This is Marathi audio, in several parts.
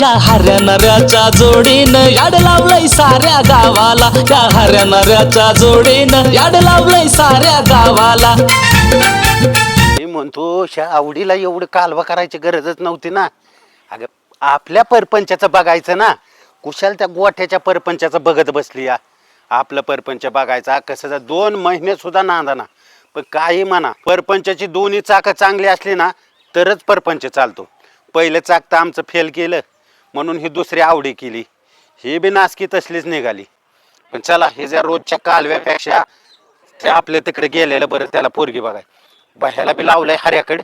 या हऱ्या नऱ्याच्या जोडीनं याड लावलंय साऱ्या गावाला. या हऱ्या नऱ्याच्या जोडीनं याड लावलंय साऱ्या गावाला. मी म्हणतो शा आवडीला एवढं कालवा करायची गरजच नव्हती ना. अगं आपल्या परपंचाचं बघायचं ना. कुशाल त्या गोठ्याच्या परपंचाचं बघत बसली या. आपलं परपंच बघायचा. कसं दोन महिने सुद्धा नांदाना. पण काही म्हणा परपंचाची दोन्ही चाकं चांगली असली ना तरच परपंच चालतो. पहिलं चाक तर आमचं फेल केलं. म्हणून ही दुसरी आवडी केली. ही बी नासकी तसलीच निघाली. पण चला हे जर रोजच्या कालव्यापेक्षा ते आपल्या तिकडे गेलेलं बरं त्याला पोरगी बघाय. बाह्याला बी लावलंय हऱ्याकडे.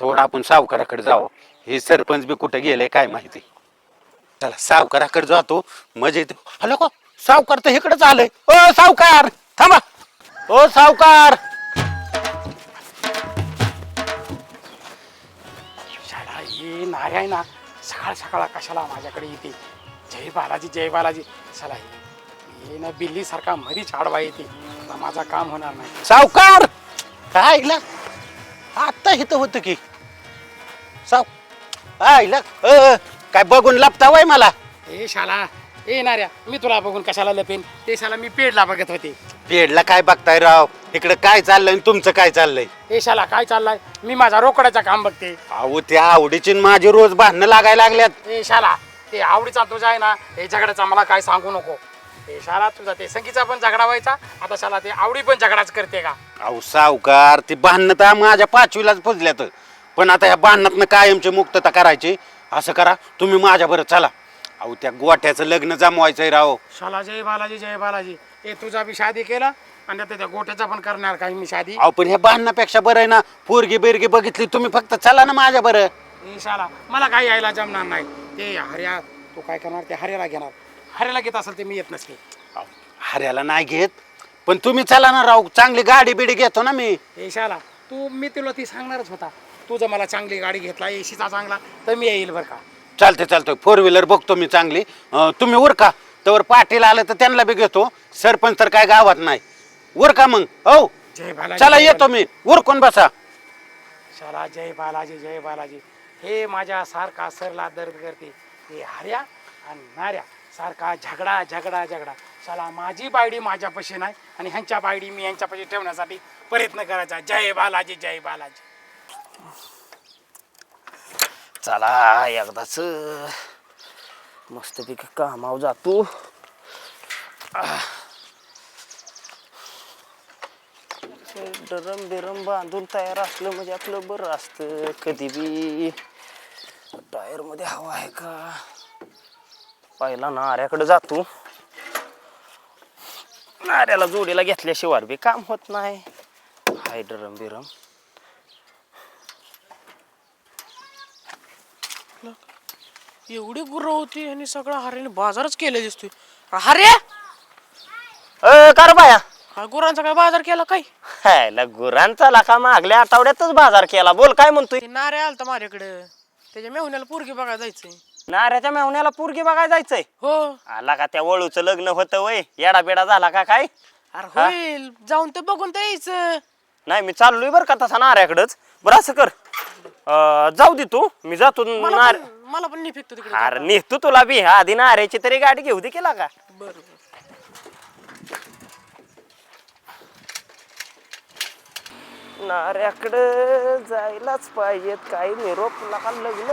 थोडं आपण सावकाराकडे जावं. हे सरपंच बी कुठे गेले काय माहिती. चला सावकाराकडे जातो. मजा येते हॅलो को सावकार तर इकडेच आलंय. ओ सावकार थांबा. ओ सावकार. शाळा ये आहे ना. सकाळ सकाळ कशाला माझ्याकडे येते? जय बालाजी जय बालाजी. चला ये ना बिल्ली सारखा मरीच आडवा येते. आता माझा काम होणार नाही. सावकार! काय ऐकलं? आता इथं होतं की. साव ऐकलं? अ, काय बघून लपता वय मला? ए शाला ए नार्या मी तुला बघून कशाला लपेन? ते शाला मी पेडला बघत होते. पेडला काय बघताय राव? इकडे काय चाललंय आणि तुमचं काय चाललंय? ए शाला काय चाललाय? मी माझा रोकडाचा काम बघते. अहो त्या आवडीची माझी रोज भांडणं लागायला लागल्यात. ए शाला ते आवडीचा तुझा आहे ना हे झगड्याचा मला काय सांगू नको. ए शाला तुझा ते संगीचा पण झगडा व्हायचा आता शाला ते आवडी पण झगडाच करते का? अहो सावकार ती भांडणं तर माझ्या पाचवीलाच पुजल्यात पण आता ह्या भांडणातनं कायमची मुक्तता करायची. असं करा तुम्ही माझ्या बरं चला. अहो त्या गोठ्याचं लग्न जमवायचंय राव. शाला जय बालाजी जय बालाजी. ए तुझा बी शादी केला आणि आता त्या गोट्याचा पण करणार काही मी शादी? अहो पण ह्या भांडणापेक्षा बरं आहे ना पोरगी बिरगी बघितली तुम्ही फक्त चला ना माझ्या बरं. ए शाला मला काही यायला जमणार नाही. ते हर्या तू काय करणार? ते हर्याला घेणार. हर्याला घेत असेल ते मी येत नसते. अहो, हऱ्याला नाही घेत पण तुम्ही चला ना राव चांगली गाडी बिडी घेतो ना मी. ए शाला तू मी तुला ती सांगणारच होता. तू जर मला चांगली गाडी घेतला एसीचा चांगला तर मी येईल बरं का? चालते चालतंय. फोर व्हीलर बघतो मी चांगली. अं, तुम्ही उर का तर पाटील आलं तर त्यांना बी घेतो. सरपंच तर काय गावात नाही. उर का मग? हो. जय बालाजी चला जय येतो मी. उरकून बसा? शाला जय बालाजी जय बालाजी. हे माझ्या सारखा सरला दर्द करते. हे हर्या आणि नाऱ्या. सारखा झगडा झगडा झगडा. शाला माझी बायडी माझ्यापाशी नाही आणि ह्यांच्या बायडी मी यांच्यापाशी ठेवण्यासाठी प्रयत्न करायचा. जय बालाजी जय बालाजी. चला एकदाच मस्तपैकी कामावर जातो. डरम बिरम बांधून तयार असलं म्हणजे आपलं बरं असतं कधी बी. टायरमध्ये हवा आहे का? पहिला नाऱ्याकडे जातो. नाऱ्याला जोडीला घेतल्याशिवाय बी काम होत नाही. हाय डरम बिरम एवढी गुरं होती आणि सगळं हऱ्याने बाजारच केले दिसतोय. हरे अ कर बाया. हा गुरांचा काय बाजार केला काय? गुरांचा लाका मागल्या आठवड्यातच बाजार केला. बोल काय म्हणतोय? ते नारे आलता माझ्याकडे. त्याच्या मेहुण्याला पोरगी बघायला जायचंय. नाऱ्याच्या मेवण्याला पोरगी बघायला जायचंय? हो. आला का त्या वळूचं लग्न होतं वय? येडा बेडा झाला का काय? अरे होईल. जाऊन तर बघून तर यायचं. नाही मी चाललोय बरं का तसा नाऱ्याकडच. बरं असं कर. अं, जाऊ दे तू. मी जातो मला नार पण मला पण नाही फेकतो तिकडे अरे निघतो तुला बी. आधी नाऱ्याची तरी गाडी घेऊ दे केला का? बरं नाऱ्याकडं जायलाच पाहिजेत. काही निरोप लका लग्न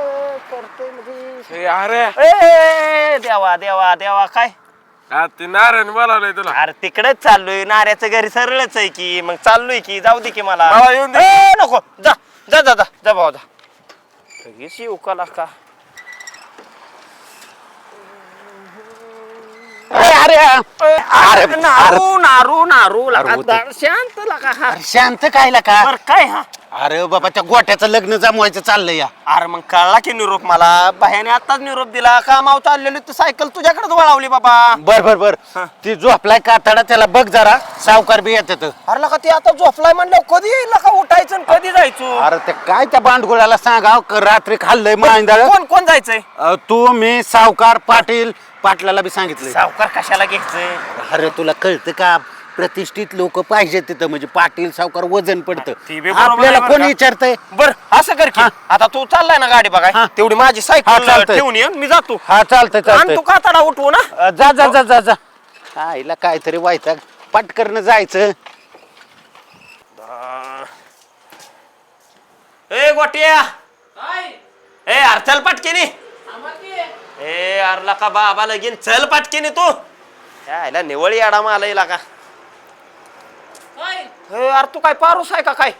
करते म्हणजे. अरे ए, देवा देवा देवा काय? ते नारायण बोलावलंय तुला. अरे तिकडेच चाललोय. नाऱ्याचं घरी सरळच आहे की. मग चाललोय की. जाऊ दे की मला. मला येऊन दे. ए, नको. जा जा जा जा. जा भाऊ जा. लगेच येऊ का? लाका अरे अरे अरे नारू नारू नारू लका होते. दा- शांत लका हा. शांत काय का बर काय हा? अरे बाबा त्या गोठ्याचं लग्न जमवायचं चाललंय या. अरे मग कळला की निरोप मला? बाह्याने आताच निरोप दिला. कामाव चाललेली? तू सायकल तुझ्याकडेच वळवली बाबा. बर बर बर. ती झोपलाय कातडा त्याला बघ जरा. सावकार बी येतात. अरे लका ती आता झोपलाय म्हणलं कधी येईल का उठायचं आणि कधी जायचं? अरे ते काय त्या बांडगुळाला सांगाव? क- रात्री खाल्लंय मांदळ कोण कोण जायचंय? तू मी सावकार पाटील पाटलाला बी सांगितलंय. सावकार कशाला घ्यायचंय अरे तुला कळतं का? प्रतिष्ठित लोक पाहिजे तिथं म्हणजे पाटील सावकार वजन पडतं. ते बी बरोबर आपल्याला बरं कोण का? विचारतंय? बर असं कर की. आता तू चाललाय ना गाडी बघाय हा. तेवढी माझी हा, सायकल चालतंय. ठेवून ये मी जातो. हा चालतंय आणि चालतंय. तू कातडा उठवू ना. अ, जा जा जा जा जा. आईला काहीतरी व्हायचं पटकरनं जायचं. ए गोटिया. ए अरे चल पटकेनी. ए अरला का बाबा लगीन? चल पटकेनी तू. यायला निवळ याडा मला का ए अरे तू काय पारूस आहे का काय?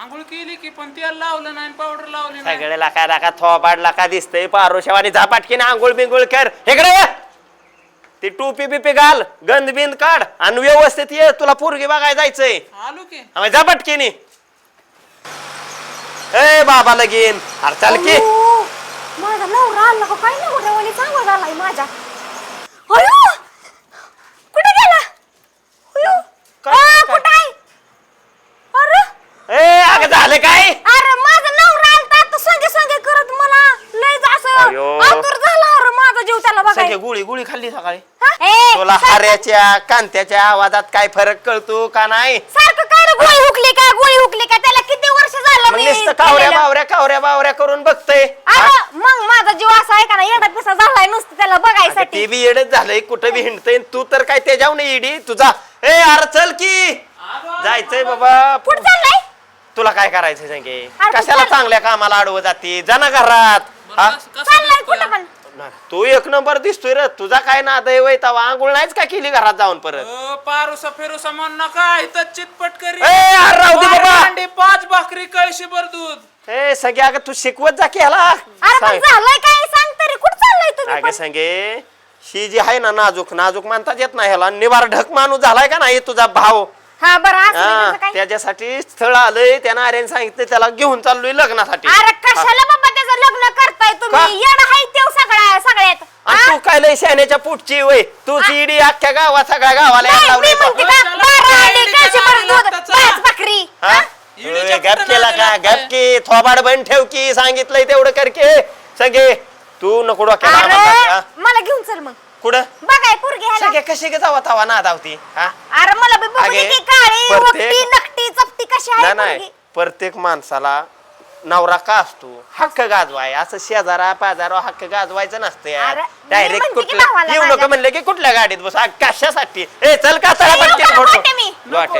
आंघोळ केली की पण तेल लावलं नाही पावडर लावली नाही. सगळे लाका लाका थोबाड लाका दिसतंय पारोशेवानी जा पटकीने आंघोळ बिंगोळ कर. इकडे ये. ती टोपी बिपी घाल गंध बिंद काढ आणि व्यवस्थित ये. तुला पोरगी बघायला जायचंय. आलो की. आम्ही जा पटकीने. ए बाबा लगीन. अरे चल की. माझा नवरा आला का? काय नवऱ्यावानी चांगला झालाय माझा. अयो! कुठे गेला? अयो! काय- आ, काय? कुठं आहे? अरे! ए अगं झालं काय? अरे माझा नवरा आलता. तर संगे संगे करत मला. लय असं. अयो. आतुर झाला. अरे माझा जीव त्याला सगळे बघाय गुळी गुळी खाल्ली सकाळी. तुला हाऱ्याच्या कांत्याच्या आवाजात काय फरक कळतो का नाही? सारखं काय रे? गोळी हुकली का गोळी हुकली का त्याला किती वर्ष झालं मग मी नुसतं कावऱ्या केलेलं? बावऱ्या कावऱ्या बावऱ्या करून बघतय. अरे मग माझा जीव असा आहे का ना एवढा पिसा झालाय नुसतं त्याला ते बघायसाठी. बी येडच झालंय कुठं बी हिंडतय. तू तर काय त्याच्यावर नाही इडी तुझा ए अरे चल की. जायचंय बाबा. कुठं चाललाय? तुला काय करायचंय सांगे? अरे कशाला चल. चांगल्या कामाला अडवत जाते? जा ना घरात. हा? चाललाय तू एक नंबर दिसतोय रे. तुझा काय ना दैव तवा? आंघोळ नाहीच का केली घरात जाऊन परत? पारुसा फेरुसा म्हण नका इथं चितपट करी. ए, अरे राहू दे बारा बाबा. अंडी, पाच भाकरी कळशी भर दूध. ए सगळ्या अगं तू शिकवत जा की ह्याला अरे पण सांग. झालंय काय? सांग तरी. कुठं चाललाय तुम्ही अगं पण? सांगे ही जी आहे ना नाजूक नाजूक मानताच येत नाही ह्याला. निवार ढक माणूस झालाय का नाही तुझा भाव? हा बरं असं हा, नाही, त्याचं काय त्याच्यासाठी स्थळ आलंय त्यानं आर्यन सांगितलं त्याला घेऊन चाललोय लग्नासाठी अरे कशाला बाबा त्याचं लग्न करताय का? तुम्ही येड हाय तेव सगळ्या सगळ्यात आणि हा? तू काय लय शाण्याच्या पुढची वय तू इडी अख्ख्या गावात सगळ्या गावाला यायला नाही, लावली मी म्हणते का बारा अंडी, दूध, पाच. भाकरी हा? इडीच्या गप केला? गप की थोबाड बंद ठेव की सांगितलंय तेवढं कर की सगळे तू नको डोक्याला हा? अरे मला घेऊन चल मग कुठं? बघाय पोरगी ह्याला. सगळे कशी ग जावा तवा ना धावती हा? अरे मला बी बघू दे अगे, की काळी प्रत्येक- वक्ती नकटी चपटी कशी आहे नाही नाही पोरगी. प्रत्येक माणसाला नवरा का असतो? हक्क गाजवाय. असं शेजारा पाजारा हक्क गाजवायचं नसतं यार. अरे, मी डायरेक्ट म्हणते की कुठल्या भावाला येऊ माझ्या. नको म्हणले की कुठल्या गाडीत बस? आ, कशासाठी? ए चल का चला येऊ पटकन फोटो मी?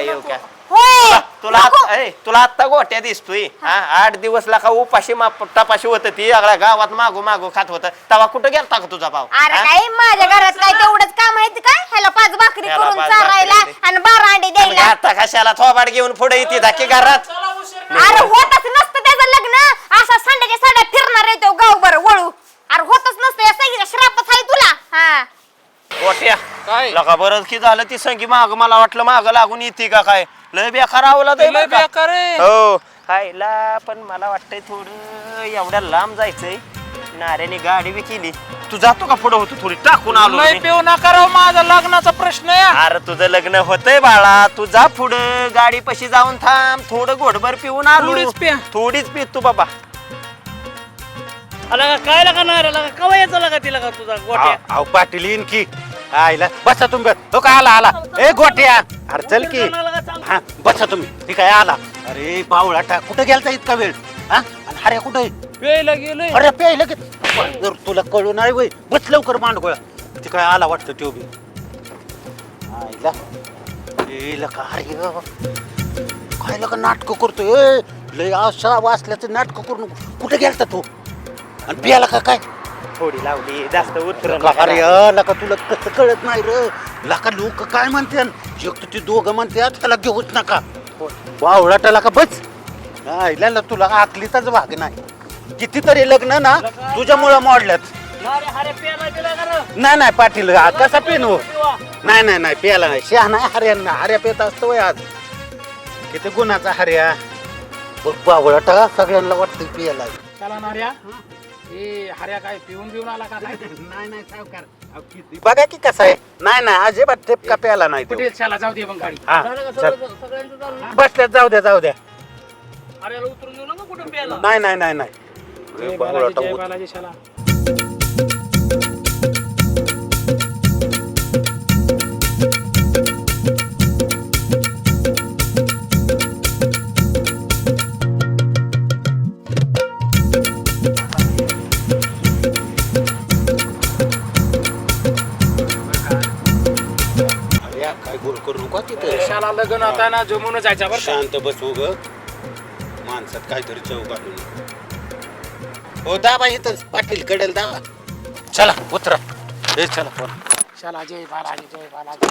येऊ का? होय. तुला नको. आत- ए, तुला आत्ता गोट्या दिसतोय. हा. आठ दिवस लाखा उपाशी माप तपाशी होत ती. सगळ्या गावात मागू मागू खात होत. तवा कुठं गेलता का तुझा भाऊ? अरे हा? काय माझ्या घरात काय तेवढंच काम आहे ते काय ह्याला पाच भाकरी ह्याला करून पाच चारायला भाकरी दे. आणि बारा अंडे द्यायला. आता कशाला थोबाड घेऊन पुढे येते धाकी घरात? चला उशीर अरे होतच नसतं त्याचं लग्न. असा संड्याच्या साड्या फिरणार आहे तो गावभर वळू. अरे होतच नसतं. या सगळ्या श्रापच आहे तुला. हा. गोट्या. काय? लका बरंच की झालं ती संगी माग. मला वाटलं माग लागून येते का काय? लय बेकार आवला लय बेकार आहे. हो. खायला पण मला वाटतंय थोडं एवढ्या लांब जायचंय. नाऱ्याने गाडी बी केली. तू जातो का पुढे होतो थोडी? टाकून आलो लय मी. पिऊ नका राव माझा लग्नाचा प्रश्न आहे. अरे तुझं लग्न होतंय बाळा. तू जा पुढं. गाडी पशी जाऊन थांब. थोडं घोडभर पिऊन आलो. थोडीच प्या. थोडीच पी तू बाबा. आला का काय लागा नाही लागा कवा यायचा लागा तिला का तुझा गोट्या? पाटील येईन की. आईला बसा तुम्ही. तो का आला आला. ए गोट्या. अरे चल की. हा बसा तुम्ही. ठीक आहे आला? अरे बावळाटा कुठं गेलता इतका वेळ? हा? आणि अरे कुठे? प्यायला गेलोय. अरे प्यायला की जर तुला कळू नाही वय बस लवकर मांडगोळा. ते काय आला वाटतं तो बी? आईला. लका अरे काय लका नाटक करतोय? ए, लय असा वाचल्याचं नाटक करू नको कुठे गेलता तू? आणि प्याला का काय? थोडी लावली जास्त उतर अरे लका तुला कसं कळत नाही र? लका लोक काय म्हणते एक तर ते दोघं म्हणतात त्याला घेऊच नका. वावळाटाला का बस? आईला तुला आकलीचाच भाग नाही. कितीतरी लग्न ना तुझ्यामुळं मोडल्यात? नाही नाही पाटील कसा पेन हो? नाही नाही नाही प्याला नाही. शहा नाही हऱ्यांना हऱ्या पेत असतो वय आज. किती गुणाचा हऱ्या. बघ बावळाटा सगळ्यांना वाटतं प्याला चला नार्या ए हऱ्या काय पिऊन बिऊन आला का काय? नाही नाही सावकार. बघा की कसं आहे. नाही नाही अजिबात टेप का प्याला नाही तो. चला जाऊ दे मग गाडी. हा, झालं का चल. सगळं- सगळ्यांचं झालं? बसल्यात जाऊ द्या जाऊ द्या. अरे याला उतरून देऊ नका कुठं प्यायला. नाही नाही नाही नाही. जय बालाजी जय लग्न होता ना जमून जायचा बरं का? शांत बस उग. माणसात काहीतरी चव घालून हो दाबा इथं. पाटील कडेल दाबा. चला उतरा. हे चला फोन शाला जय बालाजी जय बालाजी.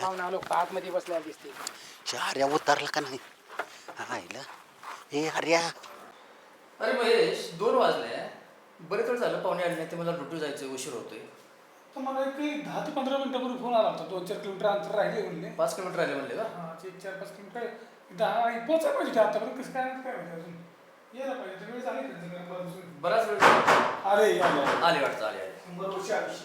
पाहुणा लोक आतमध्ये बसल्या दिसते. आर्या उतरला का नाही? आईला हे आर्या. अरे महेश दोन वाजले. बरेच वेळ झालं पाहुणे आले नाही ते मला ड्युटी जायचं उशीर होतोय. तर मला एक दहा ते पंधरा मिनिटापूर्वी फोन आला होता. दोन चार किलोमीटर अंतर राहिले म्हणले. पाच किलोमीटर राहिले म्हणले का? हा ते चार पाच किलोमीटर दहा पोचायला पाहिजे ते आतापर्यंत. कसं काय नाही काय माहिती अजून. यायला पाहिजे तर वेळ झाली त्यांचं घरी बसून. बराच वेळ झाला. अरे आले, वाटतं आले आले. शंभर वर्ष आयुष्य.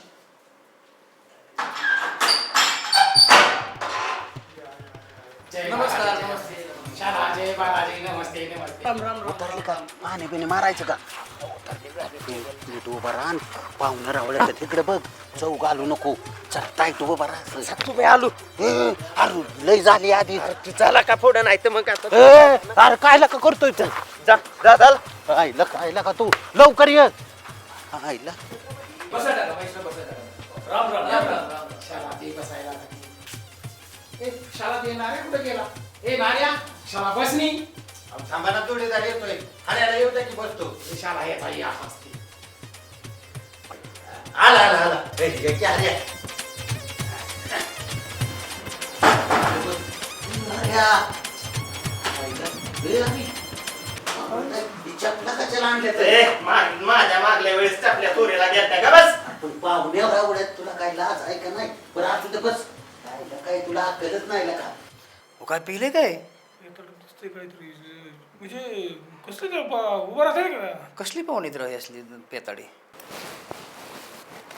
जय नमस्कार नमस्ते. जय बालाजी. नमस्ते नमस्ते. उतरली का पाणी बिणी मारायचं का? नीट उभा राहा पाहुणं रावळ्याचं तिकडे बघ. चव घालू नको. चल तू उभा राहा. तुम्ही आलो. अरे लय झाली आधी. चला का पुढं? नाही तर मग आता अरे कायला का करतोय तर जा जा जा आईला कायला का तू. लवकर ये. आईला बसा टाका महेश बसा टाका राम राम राम राम राम शाला दे बसायला ए शाला दे नारे कुठे गेला? ए नार्या शाला बसनी. थांबाना जोडीदार येतोय. हऱ्याला येऊ द्या की बसतो. ए, शाला येत आई असते आला आला आला. ए, ये की. आईला. ही चपला कशाला आणल्या तर? माझ्या मागल्या वेळेस आपल्या चोरीला का बस? पण पाहुण्यावर आवडत तुला काय लाज आहे का नाही? बरं असू दे बस. काय काय तुला अक्कलच नाही का? हो, काय पिले काय? हे तर काहीतरी म्हणजे कसलं ते ब- उभं राहते का? कसली पाहुणे तर असली पेताडी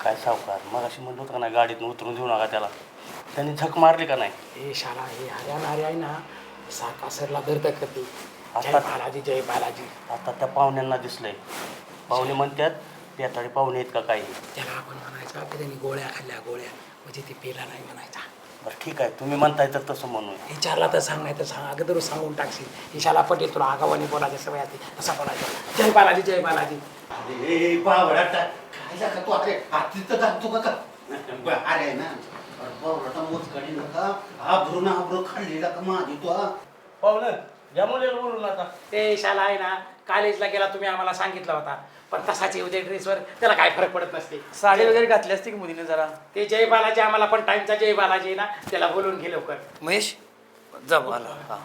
काय सावकार मग अशी म्हणलं होतं का नाही गाडीतून उतरून देऊ नका त्याला. त्यांनी झक मारली का नाही? ए शाला हे हऱ्या नार्या आहे ना सारखा सरला दर्द करते जय आता- बालाजी जय बालाजी. आता त्या पाहुण्यांना दिसलंय. पाहुणे म्हणतात पेताळी पाहुणे आहेत का काही? त्याला आपण म्हणायचं की त्यांनी गोळ्या खाल्ल्या गोळ्या. म्हणजे ती पेला नाही म्हणायचा. बरं ठीक आहे. तुम्ही म्हणताय तर तसं म्हणून विचारला तर सांग नाही तर सांग. अगोदर सांगून टाकशील. ईशाला पटेल तुला आगावानी बोलायची सवय असते असं बोलायचं. जय बालाजी जय बालाजी. अरे बावळा काय झालं तू? अरे हातीचं घालतो का का ब- अरे ना. अरे बावळाटा मोजकडी नका आभरू ना आभरू खाल्लेला का माझी तू हा? पाहुणे या मुलीला बोलून आता. ते शाला आहे ना. कॉलेजला गेला तुम्ही आम्हाला सांगितलं होता. पण तसाच येऊ दे ड्रेसवर त्याला काय फरक पडत नसते. साडी वगैरे घातली असती की मुलीने जरा? ते जय बालाजी आम्हाला पण टाइमचा जय बालाजी आहे ना त्याला बोलून घे लवकर. महेश जा आला. हा.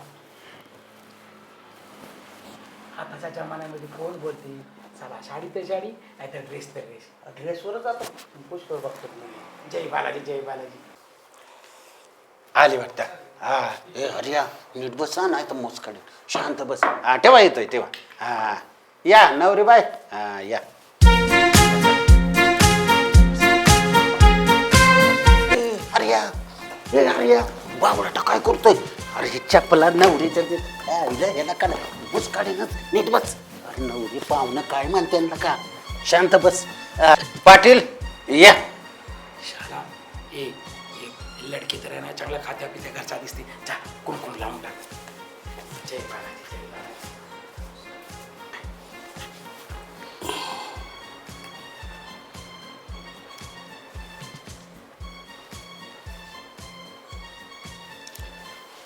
आताच्या जमान्यामध्ये कोण बोलते चला साडी तर साडी नाहीतर ड्रेस तर ड्रेस ड्रेसवरच आता पुष्कळ बघतो मी जय बालाजी जय बालाजी. आली वाटतं. हा. ए हरिया नीट बस नाही तर मोजकडी शांत बस. हा तेव्हा येतोय तेव्हा हा. या नवरी बाय. हा या. ए, या ए हरिया. बावळाटा काय करतोय? अरे हे चप्पला नवरीच्या ते- काय का नाही का मुसकाडीनच नीट बस. अरे नवरी पाहुणं काय म्हणते ना का? शांत बस. पाटील या. शाला ए ए लडकी तर आहे ना चांगलं खात्या पित्या घरचा दिसते. जा कुणकुण लावून टाक. जय बालाजी जय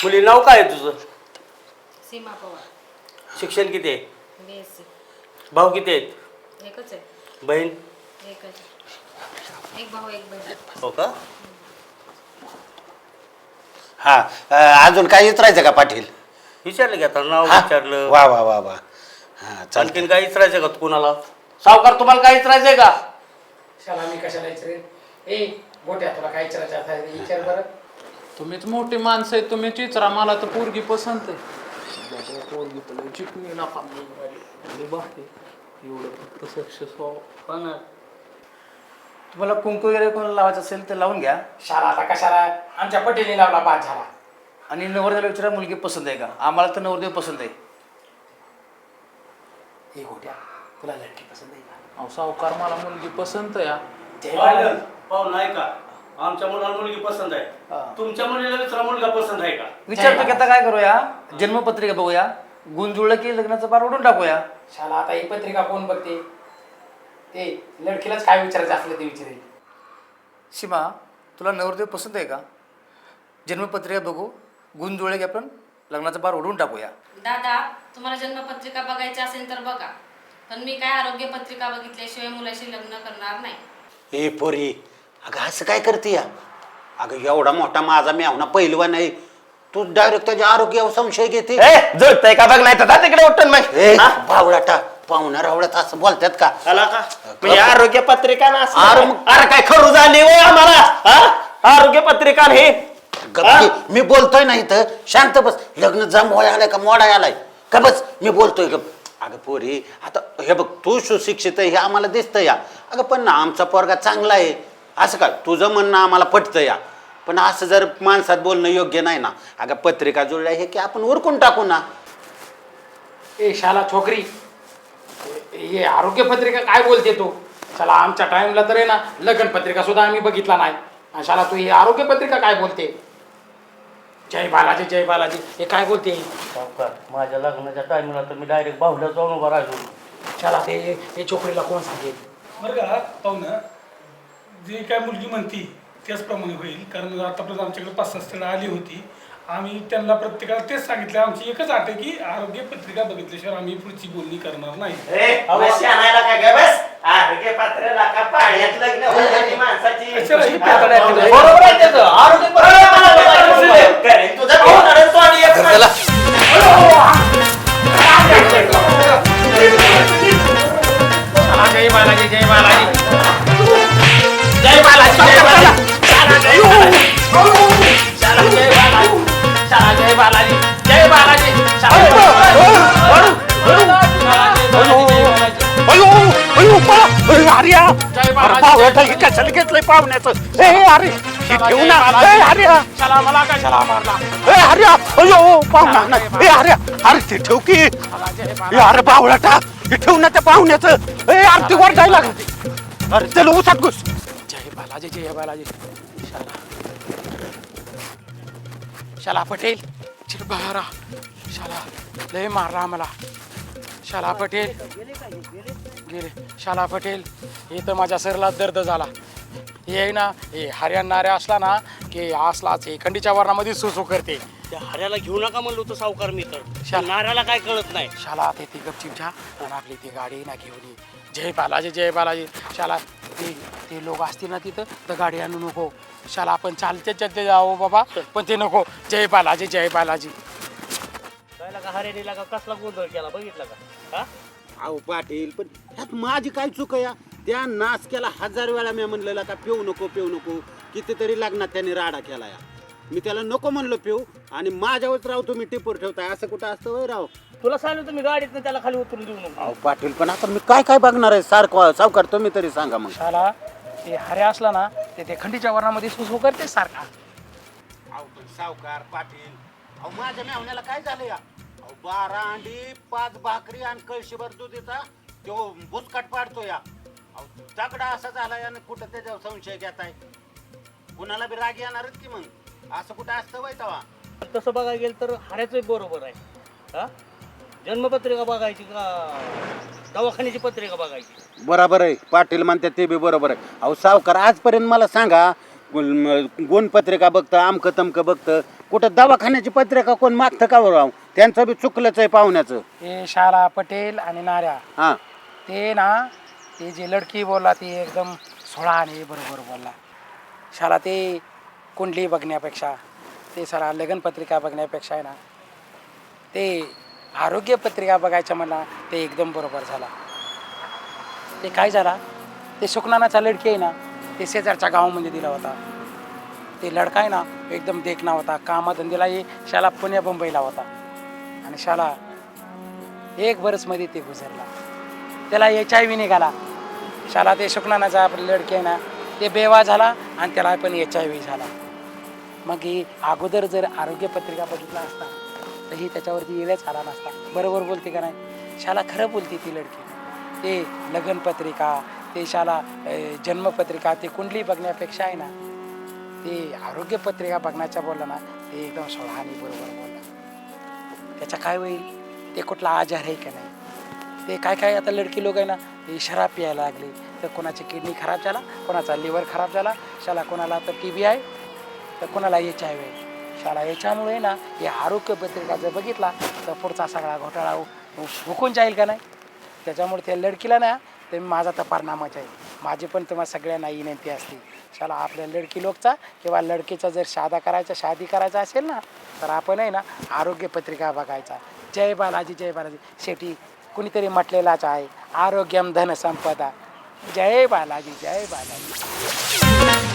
मुली नाव काय आहे तुझं? सीमा पवार. शिक्षण किती आहे? बी एस सी भाऊ किती आहेत? एकच आहे. बहीण? एकच एक भाऊ एक बहीण. हो का? हा अ, अजून काय विचारायचं का पाटील? विचारलं की आता नाव हा? विचारलं. वा वा वा वा. हा आणखीन काय विचारायचं का कुणाला? सावकार तुम्हाला काय विचारायचंय का? शाला मी कशाला विचारेन ए गोट्या तुला काय विचारायचं आता विचार बरं. तुम्हीच मोठी माणसं आहे तुम्हीच विचारा मला तर पोरगी पसंत आहे. पोरगी तर चिकणी नका एवढं फक्त सक्सेस व्हावं तुम्हाला कुंकू वगैरे कोणाला लावायचं असेल तर लावून घ्या. शाला आता कशाला? आमच्या पटेली लावला बाद झाला आणि नवरदेवाला विचारा मुलगी पसंत आहे का? आम्हाला तर नवरदेव पसंत आहे. ए गोट्या तुला लडकी पसंत आहे का? अहो सावकार मला मुलगी पसंत आहे हा. पाहुणं ऐका आमच्या मुलाला मुलगी पसंत आहे. तुमच्या मुलीला दुसरा मुलगा पसंत आहे का? विचारतो की आता काय करूया? जन्मपत्रिका बघूया. गुण जुळलं की लग्नाचं पार उडून टाकूया. शाला आता ही पत्रिका कोण बघते? ते लडकीलाच काय विचारायचं असलं ते विचारेल. सीमा तुला नवरदेव पसंत आहे का? जन्मपत्रिका बघू गुण जुळले की आपण लग्नाचा बार ओढून टाकूया. दादा तुम्हाला जन्मपत्रिका बघायची असेल तर बघा. पण मी काय आरोग्य पत्रिका बघितल्याशिवाय मुलाशी लग्न करणार नाही. ए पोरी अगं असं काय करते या? अगं एवढा मोठा माझा मेवना पहिलवा नाही तू डायरेक्ट त्याच्या आरोग्यावर संशय घेते. जुळतंय का? बघ नाही तर जा तिकडे उठून मग. ए बावळाटा पाहुणा रावळात असं बोलतात का? आला का? म्हणजे आरोग्य पत्रिका ना असं अरे काय? अरे काय खरू झाली वय आम्हाला? हा? आरोग्य पत्रिका न हे? गप्पी, मी बोलतोय नाही तर शांत बस. लग्न जमवाय आलाय का? मोडा आलाय. का बस मी बोलतोय ग अगं पोरी आता हे बघ तू सुशिक्षित आहे हे आम्हाला दिसतं या. अगं पण ना आमचा पोरगा चांगला आहे. असं काय तुझं म्हणणं आम्हाला पटतं या. पण असं जर माणसात बोलणं योग्य नाही ना अगं पत्रिका जुळल्या हे की आपण उरकून टाकू ना? ए शाला छोकरी हे आरोग्य पत्रिका काय बोलते तू? शाला आमच्या टाइमला तर आहे ना लग्न पत्रिका सुद्धा आम्ही बघितला नाही. आणि शाला तू ही आरोग्य पत्रिका काय बोलते? जय बालाजी जय बालाजी हे काय बोलते? सावकार माझ्या लग्नाच्या टायमिंगला तर मी डायरेक्ट बाहुल्या जाऊन उभा राहिलो. शाला ते हे छोकरीला कोण सांगेल? बरं का पाहुणं जे काय मुलगी म्हणती त्याचप्रमाणे होईल. कारण आतापर्यंत आमच्याकडे पाच सहा स्थळं आली होती. आम्ही त्यांना प्रत्येकाला तेच सांगितलं. आमची एकच अट आहे की आरोग्य पत्रिका बघितल्याशिवाय आम्ही पुढची बोलणी करणार नाही. आणायला काय ग बस? कशाला घेतलंय पाहुण्याचं? अरे हे ठेवू ना. ए अरे मला मारला. ए अरे अयो पाहुणा ए अरे अरे ते ठेव की. जय अरे बावळाटा हे ठेव ना त्या पाहुण्याचं. ए अरे ते वर जायला अरे चल उसात घुस. जय बालाजी जय बालाजी. शाला शाला पटेल. शाला लय मारला मला शाला पटेल. गेले शाला पटेल हे तर माझ्या सरला दर्द झाला. हे ना हे हरियाणाऱ्या असला ना की असलाच हे खंडीच्या वर्णामध्ये सुसू करते. त्या हऱ्याला घेऊ नका म्हणलो होतो सावकार मी तर. नाऱ्याला काय कळत नाही. शाला ते ती गपचिप जा आणि आपली ती गाडी ना घेऊन ये. जय बालाजी जय बालाजी. शाला ते ते लोक असतील ना तिथं तर गाडी आणू नको. शाला आपण चालते चालते जाऊ बाबा पण ते नको. जय बालाजी जय बालाजी. काय लागा हऱ्याने लागा कसला गोंधळ केला? बघितला का? हा? अहो पाटील पण ह्यात माझी काय चूक या? त्या नासक्याला हजार वेळा मी म्हणलेला का पिऊ नको पिऊ नको. कितीतरी लग्नात त्याने राडा केला या. मी त्याला नको म्हणलो पिऊ आणि माझ्यावरच राव तुम्ही टिपूर ठेवताय. असं कुठं असतं वय राव? तुला सांगितलं तुम्ही गाडीत त्याला खाली उतरून देऊ नको. अहो पाटील पण आता मी काय काय बघणार आहे? सारखं सावकार तुम्ही तरी सांगा मग. शाला ते हऱ्या असला ना ते ते खंडीच्या वर्णामध्ये सुसू करते सारखा. अहो पण सावकार पाटील अहो माझ्या मेहण्याला काय झालं या? बारा अंडी पाच भाकरी आणि कळशीभर दुधीचा तो बुसकाट पाडतो या. अहो दगडा असा झाला आणि कुठं त्याच्यावर संशय घेताय? कुणाला बी राग येणारच की मग? असं कुठं असतं वय तवा तसं बघायला गेलं तर हऱ्याचं बरोबर आहे. हा? जन्मपत्रिका बघायची का? दवाखान्याची पत्रिका बघायची. बरोबर आहे. पाटील म्हणतात ते बी बरोबर आहे. अहो सावकार आजपर्यंत मला सांगा गुण- गुणपत्रिका बघतं आमकं तमकं बघतं. कुठं दवाखान्याची पत्रिका कोण मागतं का बरं राव? त्यांचं बी चुकलंच आहे पाहुण्याचं. ते शाला पटेल आणि नाऱ्या. हां. ते ना ते जे लडकी बोलला ती एकदम सोळा आणि बरोबर बोलला. शाला ते कुंडली बघण्यापेक्षा ते साला लग्नपत्रिका बघण्यापेक्षा आहे ना ते आरोग्य पत्रिका बघायचं मला ते एकदम बरोबर झाला. ते काय झाला ते सुकनानाचा लडकी आहे ना ते शेजारच्या गावामध्ये दिला होता. ते लडका आहे ना एकदम देखना होता कामाधंद्याला ये शाला पुण्या मुंबईला होता. आणि शाला एक बरसमध्ये ते गुजरला. त्याला एच आय व्ही निघाला. शाला ते शुकनानाचा आपला लडके आहे ना ते बेवा झाला आणि त्याला पण एच आय व्ही झाला. मग ही अगोदर जर आरोग्य पत्रिका बघितला असता तर ही त्याच्यावरती येण्याच आला नसता. बरोबर बोलते का नाही? शाला खरं बोलते ती लडकी. ते लग्नपत्रिका ते शाला जन्मपत्रिका ते कुंडली बघण्यापेक्षा आहे ना ते आरोग्य पत्रिका बघण्याच्या बोलला ना ते एकदम सोळा आणि बरोबर त्याचा काय होईल? ते कुठला आजार आहे का नाही? ते काय काय आता लडकी लोक आहे ना ते शराब प्यायला लागले. तर कोणाची किडनी खराब झाला कोणाचा लिव्हर खराब झाला शाला कोणाला तर टी बी आहे तर कोणाला एच आय व्ही शाला याच्यामुळे ना हे आरोग्य पत्रिका जर बघितला तर पुढचा सगळा घोटाळा हुकून जाईल का नाही? त्याच्यामुळे त्या लडकीला ना ते माझा तर परिणामच आहे. माझी पण तुम्हाला सगळ्यांना विनंती असते. शाला आपल्या लडकी लोकचा किंवा लडकीचा जर शादा करायचा शादी करायचा असेल ना तर आपण आहे ना आरोग्य पत्रिका बघायचा. जय बालाजी जय बालाजी. शेटी कुणीतरी म्हटलेलाच आहे आरोग्यम धनसंपदा जय बालाजी जय बालाजी.